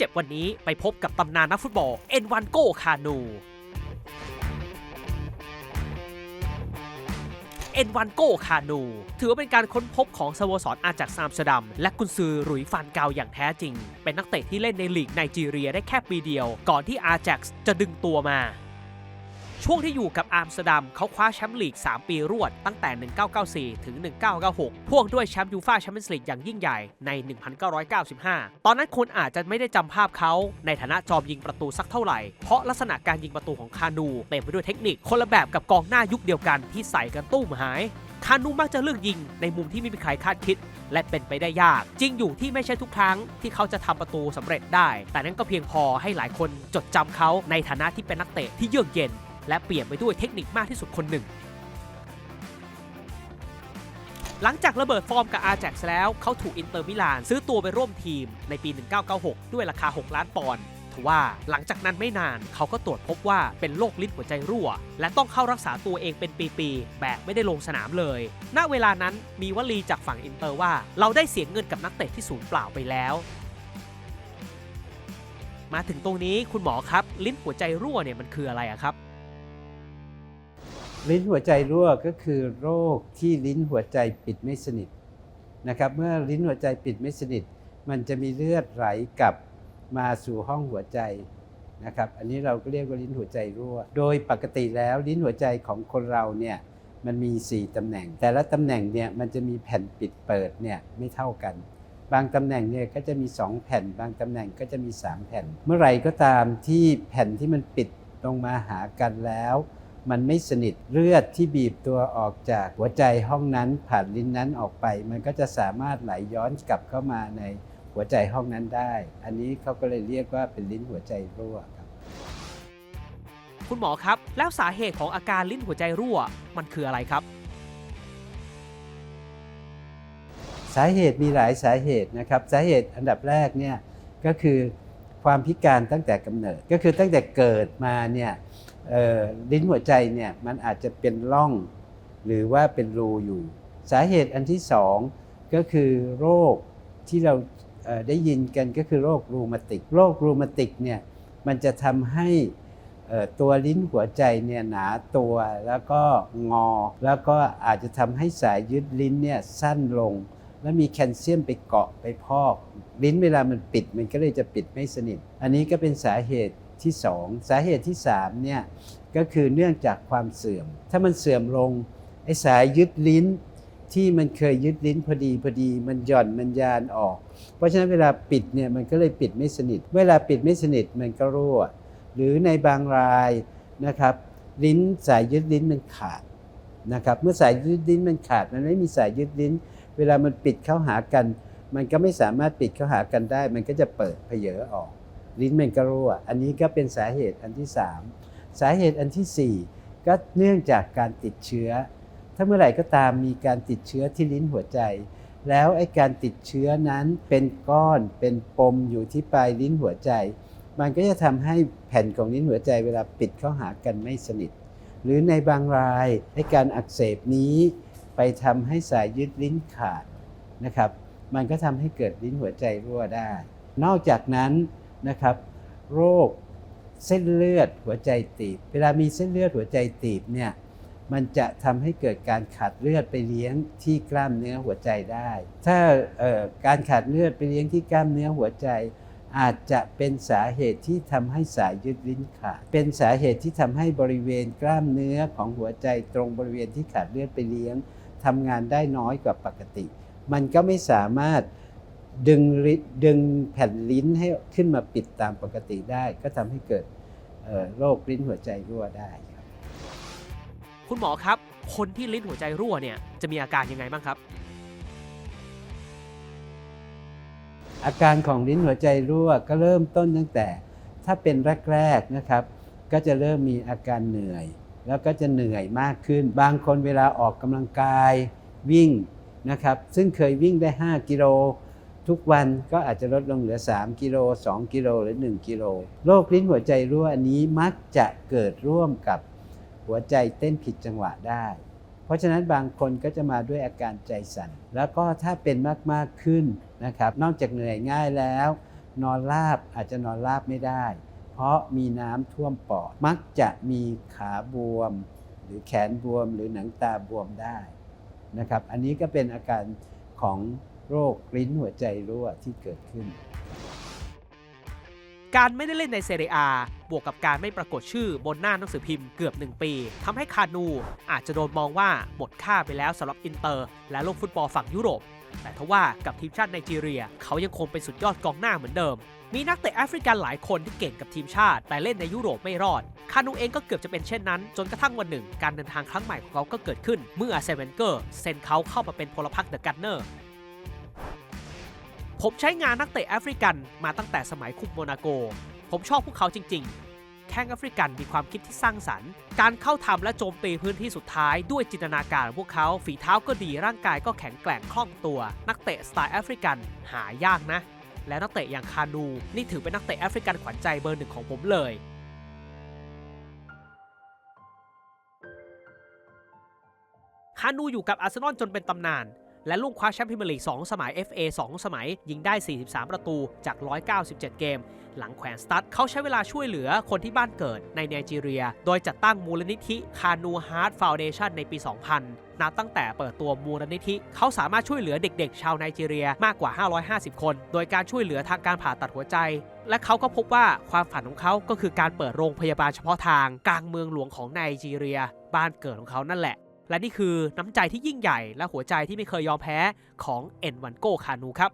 เจ็บวันนี้ไปพบกับตำนานนักฟุตบอลเอ็นวันโกคานูเอ็นวันโกคานู ถือว่าเป็นการค้นพบของสโมสรอาจากซามสดัม และกุนซือหรุยฟานเกาอย่างแท้จริง เป็นนักเตะที่เล่นในลีกไนจีเรียได้แค่ปีเดียว ก่อนที่อาแจ็กจะดึงตัวมา ช่วงที่อยู่กับอาร์มสเตอร์ดัมเขาคว้าแชมป์ลีก 3 ปีรวด ตั้งแต่ 1994 ถึง 1996 พ่วงด้วยแชมป์ยูฟ่าแชมเปี้ยนส์ลีกอย่างยิ่งใหญ่ใน 1995 ตอนนั้นคุณอาจจะไม่ได้จำภาพเขาในฐานะจอมยิงประตูสักเท่าไหร่ เพราะลักษณะการยิงประตูของคานูเต็มไปด้วยเทคนิคคนละแบบกับกองหน้ายุคเดียวกันที่ใส่กันตู้มหายคานูมักจะเลือกยิงในมุมที่ไม่มีใครคาดคิด และเป็นไปได้ยาก จริงอยู่ที่ไม่ใช่ทุกครั้งที่เขาจะทำประตูสำเร็จได้ แต่นั่นก็เพียงพอให้หลายคนจดจำเขาในฐานะที่เป็นนักเตะที่เยือกเย็น และเปลี่ยนไปด้วยเทคนิคมากที่สุดคนหนึ่ง หลังจากระเบิดฟอร์มกับอาแจ็กแล้วเขาถูกอินเตอร์มิลานซื้อตัวไปร่วมทีมในปี 1996 ด้วยราคา 6 ล้านปอนด์ทว่าหลังจากนั้นไม่นานเขาก็ตรวจพบว่าเป็นโรคลิ้นหัวใจรั่ว และต้องเข้ารักษาตัวเองเป็นปีๆ แบบไม่ได้ลงสนามเลย ณ เวลานั้นมีวลีจากฝั่งอินเตอร์ว่า เราได้เสียเงินกับนักเตะที่สูญเปล่าไปแล้ว มาถึงตรงนี้คุณหมอครับ ลิ้นหัวใจรั่วเนี่ยมันคืออะไรอะครับ ลิ้นหัวใจรั่วก็คือโรคที่ลิ้นหัวใจปิดไม่สนิทนะครับเมื่อลิ้นหัวใจปิดไม่สนิท มันจะมีเลือดไหลกลับมาสู่ห้องหัวใจนะครับอันนี้เราก็เรียกว่าลิ้นหัวใจรั่ว โดยปกติแล้วลิ้นหัวใจของคนเราเนี่ยมันมี 4ตำแหน่ง แต่ละตำแหน่งเนี่ยมันจะมีแผ่นปิดเปิดเนี่ยไม่เท่ากัน บางตำแหน่งเนี่ยก็จะมี 2 แผ่น บางตำแหน่งก็จะมี 3 แผ่น เมื่อไหร่ก็ตามที่แผ่นที่มันปิดลงมาหากันแล้ว มันไม่สนิทเลือดที่บีบตัวออกจากหัวใจห้องนั้นผ่านลิ้นนั้นออกไป มันก็จะสามารถไหลย้อนกลับเข้ามาในหัวใจห้องนั้นได้ อันนี้เขาก็เลยเรียกว่าเป็นลิ้นหัวใจรั่วครับ คุณหมอครับ แล้วสาเหตุของอาการลิ้นหัวใจรั่ว มันคืออะไรครับ สาเหตุมีหลายสาเหตุนะครับ สาเหตุอันดับแรกเนี่ยก็คือ ความพิการตั้งแต่กำเนิด ก็คือตั้งแต่เกิดมาเนี่ยลิ้นหัวใจเนี่ยมันอาจจะเป็นร่อง หรือว่าเป็นรูอยู่ สาเหตุอันที่สองก็คือโรคที่เราเได้ยินกันก็คือโรครูมาติก โรครูมาติกเนี่ยมันจะทำให้ตัวลิ้นหัวใจเนี่ยหนาตัวแล้วก็งอ แล้วก็อาจจะทำให้สายยึดลิ้นเนี่ยสั้นลง แล้วมีแคลเซียมไปเกาะไปพอก ลิ้นเวลามันปิดมันก็เลยจะปิดไม่สนิท อันนี้ก็เป็นสาเหตุที่สองสาเหตุที่สามเนี่ยก็คือเนื่องจากความเสื่อม ถ้ามันเสื่อมลงไอ้สายยึดลิ้นที่มันเคยยึดลิ้นพอดีพอดีมันหย่อนมันยานออก เพราะฉะนั้นเวลาปิดเนี่ยมันก็เลยปิดไม่สนิท เวลาปิดไม่สนิทมันก็รั่ว หรือในบางรายนะครับ ลิ้นสายยึดลิ้นมันขาดนะครับเมื่อสายยึดลิ้นมันขาดมันไม่มีสายยึดลิ้น เวลามันปิดเข้าหากัน มันก็ไม่สามารถปิดเข้าหากันได้ มันก็จะเปิดเพเยอออก ลิ้นมันก็รั่ว อันนี้ก็เป็นสาเหตุอันที่ 3 สาเหตุอันทีสี่ 4 ก็เนื่องจากการติดเชื้อ ถ้าเมื่อไหร่ก็ตามมีการติดเชื้อที่ลิ้นหัวใจ แล้วไอ้การติดเชื้อนั้นเป็นก้อนเป็นปมอยู่ที่ปลายลิ้นหัวใจ มันก็จะทำให้แผ่นของลิ้นหัวใจ เวลาปิดเข้าหากันไม่สนิท หรือในบางรายไอ้การอักเสบนี้ ไปทำให้สายยึดลิ้นขาดนะครับ มันก็ทำให้เกิดลิ้นหัวใจรั่วได้ นอกจากนั้นนะครับ โรคเส้นเลือดหัวใจตีบ เวลามีเส้นเลือดหัวใจตีบเนี่ยมันจะทำให้เกิดการขาดเลือดไปเลี้ยงที่กล้ามเนื้อหัวใจได้ ถ้าการขาดเลือดไปเลี้ยงที่กล้ามเนื้อหัวใจ อาจจะเป็นสาเหตุที่ทำให้สายยึดลิ้นขาด เป็นสาเหตุที่ทำให้บริเวณกล้ามเนื้อของหัวใจตรงบริเวณที่ขาดเลือดไปเลี้ยง ทำงานได้น้อยกว่าปกติ มันก็ไม่สามารถดึงริดึงแผ่นลิ้นให้ขึ้นมาปิดตามปกติได้ ก็ทำให้เกิดเอ่อโรคลิ้นหัวใจรั่วได้ครับ คุณหมอครับ คนที่ลิ้นหัวใจรั่วเนี่ยจะมีอาการยังไงบ้างครับ อาการของลิ้นหัวใจรั่วก็เริ่มต้นตั้งแต่ ถ้าเป็นแรกๆนะครับ ก็จะเริ่มมีอาการเหนื่อย แล้วก็จะเหนื่อยมากขึ้น บางคนเวลาออกกำลังกายวิ่งนะครับ ซึ่งเคยวิ่งได้ 5 กิโล ทุกวันก็อาจจะลดลงเหลือ 3 กิโล 2 กิโลหรือ 1 กิโลโรคลิ้นหัวใจรั่วอันนี้มักจะเกิดร่วมกับหัวใจเต้นผิดจังหวะได้ เพราะฉะนั้นบางคนก็จะมาด้วยอาการใจสั่น แล้วก็ถ้าเป็นมาก ๆ ขึ้นนะครับ นอกจากเหนื่อยง่ายแล้ว นอนราบอาจจะนอนราบไม่ได้ ราะมีน้ำท่วมปอด มักจะมีขาบวม หรือแขนบวม หรือหนังตาบวมได้นะครับ อันนี้ก็เป็นอาการของโรคลิ้นหัวใจรั่วที่เกิดขึ้น การไม่ได้เล่นในเซเรียบวกกับการไม่ปรากฏชื่อบนหน้าหนังสือพิมพ์เกือบ 1 ปีทำให้คานูอาจจะโดนมองว่าหมดค่าไปแล้วสำหรับอินเตอร์ และโลกฟุตบอลฝั่งยุโรป แต่ทว่ากับทีมชาติไนจีเรีย เขายังคงเป็นสุดยอดกองหน้าเหมือนเดิม มีนักเตะแอฟริกันหลายคนที่เก่งกับทีมชาติ แต่เล่นในยุโรปไม่รอด คานูเองก็เกือบจะเป็นเช่นนั้น จนกระทั่งวันหนึ่ง การเดินทางครั้งใหม่ของเขาก็เกิดขึ้น เมื่ออาเซเวนเกอร์เซ็นเขาเข้ามาเป็นพลพรรคเดอะกันเนอร์ผมใช้งานนักเตะแอฟริกันมาตั้งแต่สมัยคุมโมนาโก ผมชอบพวกเขาจริง ๆ แข้งแอฟริกันมีความคิดที่สร้างสรรค์ การเข้าทำและโจมตีพื้นที่สุดท้ายด้วยจินตนาการของพวกเขา ฝีเท้าก็ดีร่างกายก็แข็งแกร่งคล่องตัว นักเตะสไตล์แอฟริกันหายากนะ และนักเตะอย่างคานู นี่ถือเป็นนักเตะแอฟริกันขวัญใจเบอร์หนึ่งของผมเลยคานูอยู่กับอาร์เซนอลจนเป็นตำนาน และลุ่งคว้าแชมป์พรีเมียร์ลีก 2 สมัย FA 2 สมัย ยิงได้ 43 ประตูจาก 197 เกม หลังแขวนสตั๊ดเขาใช้เวลาช่วยเหลือคนที่บ้านเกิดในไนจีเรีย โดยจัดตั้งมูลนิธิคานูฮาร์ดฟาวเดชันในปี 2000 นับตั้งแต่เปิดตัวมูลนิธิ เขาสามารถช่วยเหลือเด็กๆ ชาวไนจีเรียมากกว่า 550 คน โดยการช่วยเหลือทางการผ่าตัดหัวใจ และเขาก็พบว่าความฝันของเขาก็คือการเปิดโรงพยาบาลเฉพาะทางกลางเมืองหลวงของไนจีเรีย บ้านเกิดของเขานั่นแหละ และนี่คือน้ำใจที่ยิ่งใหญ่และหัวใจที่ไม่เคยยอมแพ้ของเอ็นวันโกคานูครับ